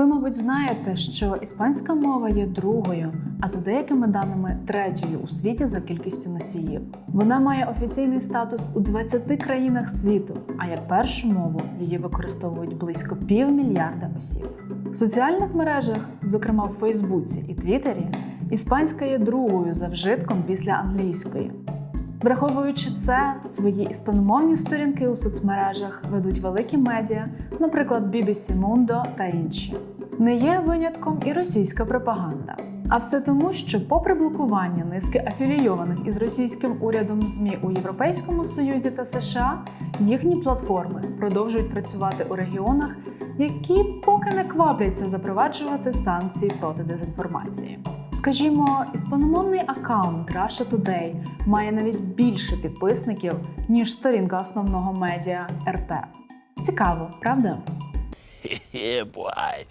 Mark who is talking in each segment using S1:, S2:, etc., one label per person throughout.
S1: Ви, мабуть, знаєте, що іспанська мова є другою, а за деякими даними третьою у світі за кількістю носіїв. Вона має офіційний статус у 20 країнах світу, а як першу мову її використовують близько півмільярда осіб. В соціальних мережах, зокрема в Фейсбуці і Твіттері, іспанська є другою за вжитком після англійської. Враховуючи це, свої іспаномовні сторінки у соцмережах ведуть великі медіа, наприклад, BBC Mundo та інші. Не є винятком і російська пропаганда. А все тому, що, попри блокування низки афілійованих із російським урядом ЗМІ у Європейському Союзі та США, їхні платформи продовжують працювати у регіонах, які поки не квапляться запроваджувати санкції проти дезінформації. Скажімо, іспаномовний аккаунт Russia Today має навіть більше підписників, ніж сторінка основного медіа РТ. Цікаво, правда?
S2: yeah, boy.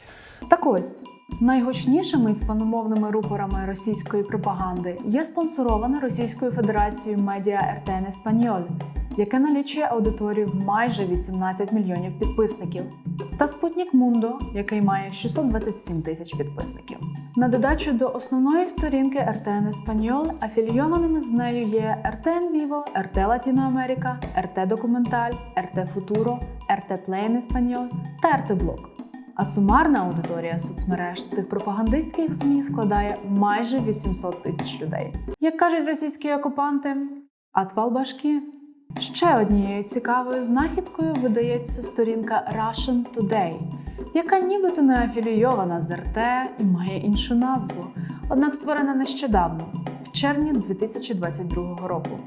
S1: Так ось найгучнішими іспаномовними рупорами російської пропаганди є спонсорована Російською Федерацією медіа РТ Еспаньоль, яке налічує аудиторію в майже 18 мільйонів підписників, та Спутник Мундо, який має 627 тисяч підписників. На додачу до основної сторінки RTN Еспаньол афілійованими з нею є RTN Vivo, RT Латиноамерика, RT Документаль, RT Futuro, RT Play Еспаньол та RT Blog. А сумарна аудиторія соцмереж цих пропагандистських ЗМІ складає майже 800 тисяч людей. Як кажуть російські окупанти, атвал башки. Ще однією цікавою знахідкою видається сторінка Russian Today, яка нібито не афілійована з РТ і має іншу назву, однак створена нещодавно, в червні 2022 року,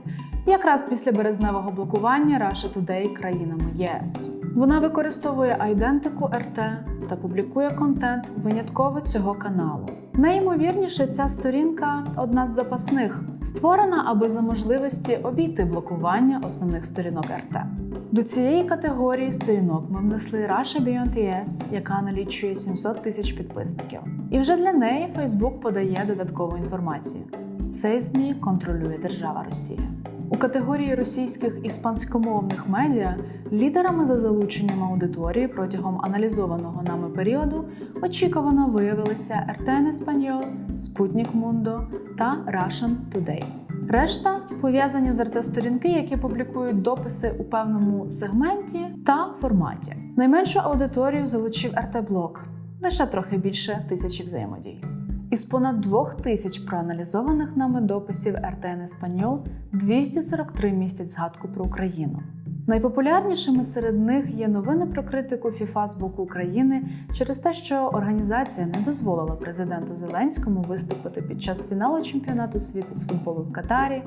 S1: якраз після березневого блокування Russia Today країнами ЄС. Вона використовує айдентику РТ та публікує контент винятково цього каналу. Найімовірніше, ця сторінка одна з запасних, створена, аби за можливості обійти блокування основних сторінок РТ. До цієї категорії сторінок ми внесли Russia Beyond ES, яка налічує 700 тисяч підписників. І вже для неї Facebook подає додаткову інформацію. Цей ЗМІ контролює держава Росія. У категорії російських іспанськомовних медіа лідерами за залученням аудиторії протягом аналізованого нами періоду очікувано виявилися RTN Еспаньол, Спутник Мундо та Russian Today. Решта пов'язані з РТ-сторінки, які публікують дописи у певному сегменті та форматі. Найменшу аудиторію залучив РТ-блог лише трохи більше тисячі взаємодій. Із понад двох тисяч проаналізованих нами дописів РТН Еспаньол 243 містять згадку про Україну. Найпопулярнішими серед них є новини про критику ФІФА з боку України через те, що організація не дозволила президенту Зеленському виступити під час фіналу чемпіонату світу з футболу в Катарі,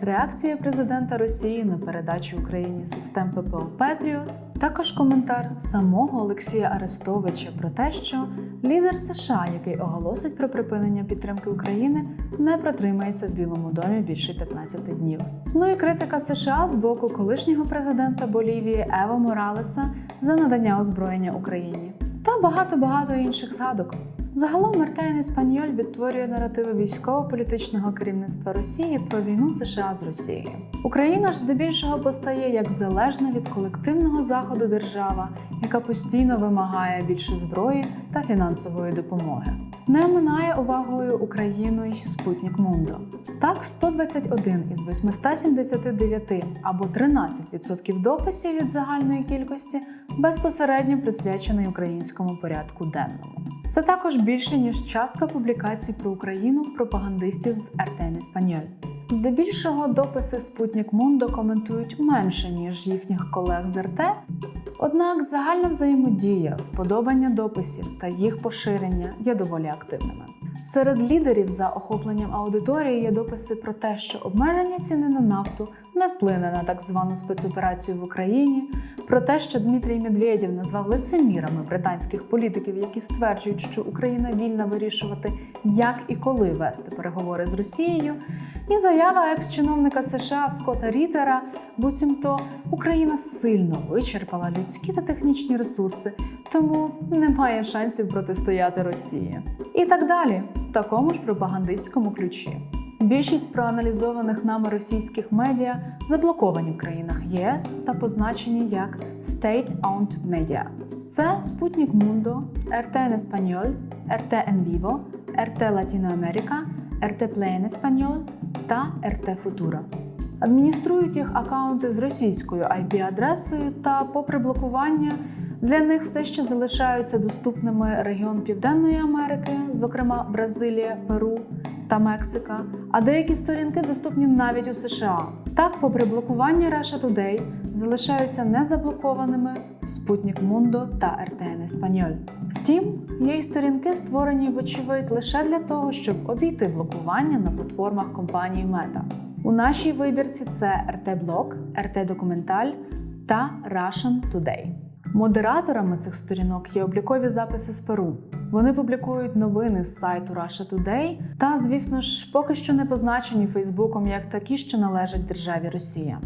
S1: реакція президента Росії на передачу Україні систем ППО Петріот, також коментар самого Олексія Арестовича про те, що лідер США, який оголосить про припинення підтримки України, не протримається в Білому домі більше 15 днів. Ну і критика США з боку колишнього президента Болівії Ева Моралеса за надання озброєння Україні та багато-багато інших згадок. Загалом Мартайн Еспаньоль відтворює наративи військово-політичного керівництва Росії про війну США з Росією. Україна ж здебільшого постає як залежна від колективного заходу держава, яка постійно вимагає більше зброї та фінансової допомоги. Не оминає увагою Україну й спутник Мундо. Так, 121 із 879 або 13% дописів від загальної кількості безпосередньо присвячений українському порядку денному. Це також більше ніж частка публікацій про Україну пропагандистів з РТН Еспаньоль. Здебільшого дописи Спутник Мундо коментують менше, ніж їхніх колег з РТ, однак загальна взаємодія, вподобання дописів та їх поширення є доволі активними. Серед лідерів за охопленням аудиторії є дописи про те, що обмеження ціни на нафту не вплине на так звану спецоперацію в Україні, про те, що Дмитрій Медведєв назвав лицемірами британських політиків, які стверджують, що Україна вільна вирішувати, як і коли вести переговори з Росією, і заява екс-чиновника США Скотта Рітера, буцімто Україна сильно вичерпала людські та технічні ресурси, тому немає шансів протистояти Росії. І так далі, в такому ж пропагандистському ключі. Більшість проаналізованих нами російських медіа заблоковані в країнах ЄС та позначені як State-owned Media. Це Спутник Mundo, RT en Español, RT en Vivo, RT Latinoamérica, RT Play en та RT Futura. Адмініструють їх акаунти з російською IP-адресою та, попри блокування, для них все ще залишаються доступними регіон Південної Америки, зокрема Бразилія, Перу та Мексика, а деякі сторінки доступні навіть у США. Так, попри блокування Russia Today, залишаються незаблокованими Спутник Mundo та RTN Español. Втім, є й сторінки, створені, вочевидь, лише для того, щоб обійти блокування на платформах компанії Meta. У нашій вибірці це RT Blog, RT Документаль та Russian Today. Модераторами цих сторінок є облікові записи з Перу. Вони публікують новини з сайту Russia Today та, звісно ж, поки що не позначені Фейсбуком як такі, що належать державі Росія.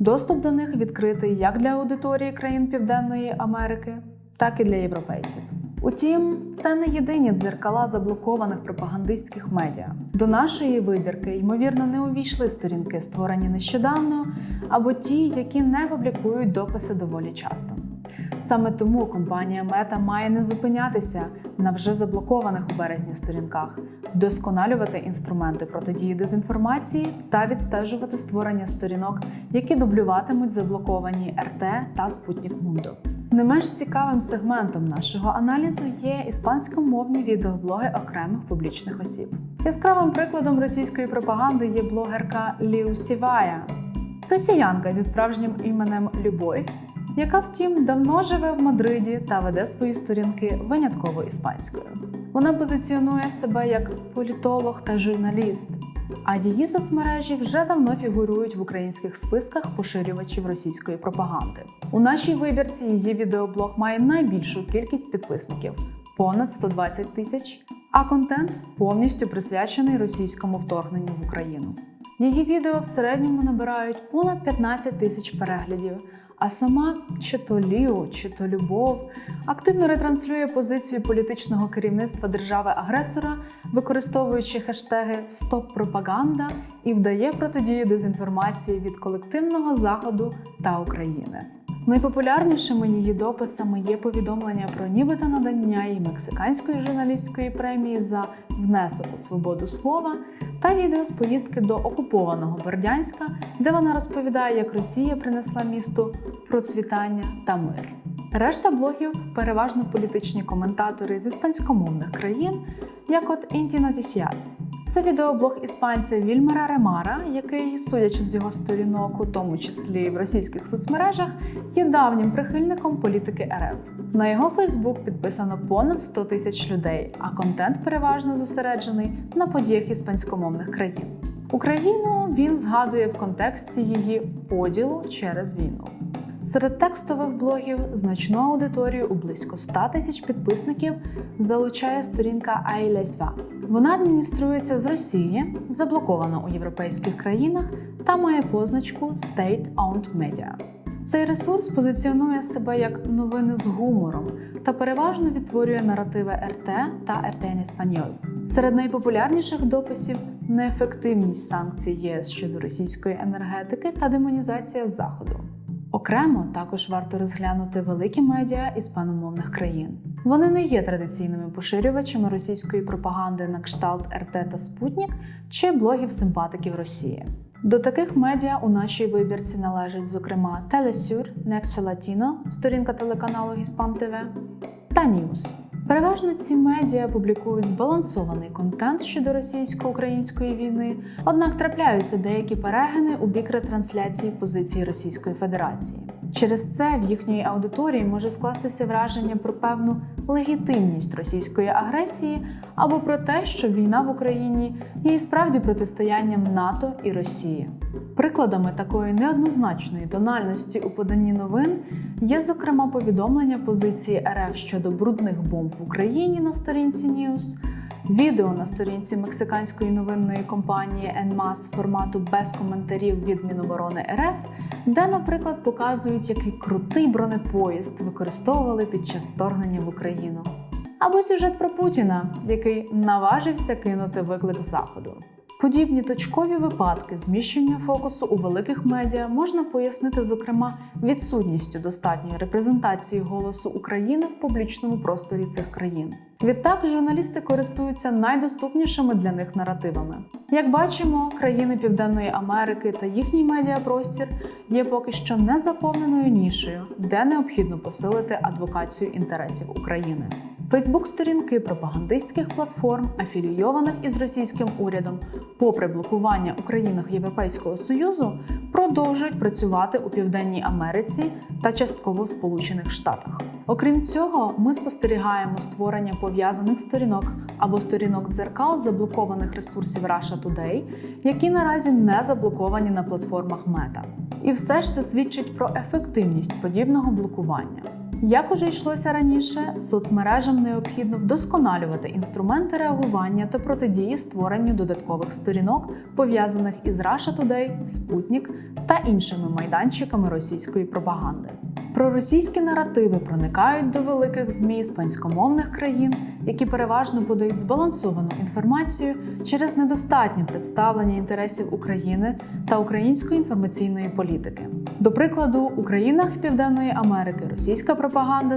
S1: Доступ до них відкритий як для аудиторії країн Південної Америки, так і для європейців. Утім, це не єдині дзеркала заблокованих пропагандистських медіа. До нашої вибірки, ймовірно, не увійшли сторінки, створені нещодавно, або ті, які не публікують дописи доволі часто. Саме тому компанія Мета має не зупинятися на вже заблокованих у березні сторінках, вдосконалювати інструменти протидії дезінформації та відстежувати створення сторінок, які дублюватимуть заблоковані РТ та Спутник Мундо. Не менш цікавим сегментом нашого аналізу є іспанськомовні відеоблоги окремих публічних осіб. Яскравим прикладом російської пропаганди є блогерка Ліу Сівая, росіянка зі справжнім іменем Любой, яка, втім, давно живе в Мадриді та веде свої сторінки винятково іспанською. Вона позиціонує себе як політолог та журналіст, а її соцмережі вже давно фігурують в українських списках поширювачів російської пропаганди. У нашій вибірці її відеоблог має найбільшу кількість підписників понад 120 тисяч, а контент повністю присвячений російському вторгненню в Україну. Її відео в середньому набирають понад 15 тисяч переглядів. А сама чи то Ліо, чи то Любов активно ретранслює позицію політичного керівництва держави-агресора, використовуючи хештеги Стоп пропаганда і вдає протидію дезінформації від колективного заходу та України. Найпопулярнішими її дописами є повідомлення про нібито надання їй мексиканської журналістської премії за внесок у свободу слова та відео з поїздки до окупованого Бердянська, де вона розповідає, як Росія принесла місту процвітання та мир. Решта блогів переважно політичні коментатори з іспанськомовних країн, як от Інті Noticias. Це відеоблог іспанця Вільмера Ремара, який, судячи з його сторінок, у тому числі в російських соцмережах, є давнім прихильником політики РФ. На його Фейсбук підписано понад 100 тисяч людей, а контент переважно зосереджений на подіях іспанськомовних країн. Україну він згадує в контексті її поділу через війну. Серед текстових блогів значну аудиторію у близько 100 тисяч підписників залучає сторінка Айлесва. Вона адмініструється з Росії, заблокована у європейських країнах та має позначку State-owned Media. Цей ресурс позиціонує себе як новини з гумором та переважно відтворює наративи РТ та РТ Español. Серед найпопулярніших дописів неефективність санкцій ЄС щодо російської енергетики та демонізація Заходу. Окремо також варто розглянути великі медіа іспаномовних країн. Вони не є традиційними поширювачами російської пропаганди на кшталт РТ та Спутник чи блогів симпатиків Росії. До таких медіа у нашій вибірці належать, зокрема, Телесюр, Nexo Latino, сторінка телеканалу Hispam TV та News. Переважно ці медіа публікують збалансований контент щодо російсько-української війни, однак трапляються деякі перегини у бік ретрансляції позиції Російської Федерації. Через це в їхньої аудиторії може скластися враження про певну легітимність російської агресії або про те, що війна в Україні є і справді протистоянням НАТО і Росії. Прикладами такої неоднозначної тональності у поданні новин є, зокрема, повідомлення позиції РФ щодо брудних бомб в Україні на сторінці News, відео на сторінці мексиканської новинної компанії NMAS формату без коментарів від Міноборони РФ, де, наприклад, показують, який крутий бронепоїзд використовували під час вторгнення в Україну. Або сюжет про Путіна, який наважився кинути виклик заходу. Подібні точкові випадки зміщення фокусу у великих медіа можна пояснити, зокрема, відсутністю достатньої репрезентації голосу України в публічному просторі цих країн. Відтак, журналісти користуються найдоступнішими для них наративами. Як бачимо, країни Південної Америки та їхній медіапростір є поки що незаповненою нішею, де необхідно посилити адвокацію інтересів України. Фейсбук-сторінки пропагандистських платформ, афілійованих із російським урядом, попри блокування у країнах Європейського Союзу, продовжують працювати у Південній Америці та частково в Сполучених Штатах. Окрім цього, ми спостерігаємо створення пов'язаних сторінок або сторінок дзеркал заблокованих ресурсів Russia Today, які наразі не заблоковані на платформах Meta. І все ж це свідчить про ефективність подібного блокування. Як уже йшлося раніше, соцмережам необхідно вдосконалювати інструменти реагування та протидії створенню додаткових сторінок, пов'язаних із Russia Today, Спутник та іншими майданчиками російської пропаганди. Проросійські наративи проникають до великих ЗМІ іспанськомовних країн, які переважно подають збалансовану інформацію через недостатнє представлення інтересів України та української інформаційної політики. До прикладу, у країнах Південної Америки російська пропаганда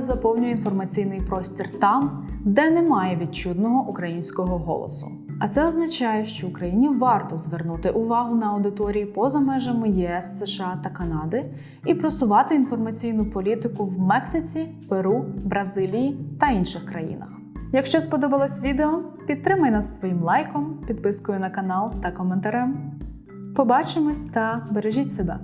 S1: заповнює інформаційний простір там, де немає відчутного українського голосу. А це означає, що Україні варто звернути увагу на аудиторії поза межами ЄС, США та Канади і просувати інформаційну політику в Мексиці, Перу, Бразилії та інших країнах. Якщо сподобалось відео, підтримай нас своїм лайком, підпискою на канал та коментарем. Побачимось та бережіть себе!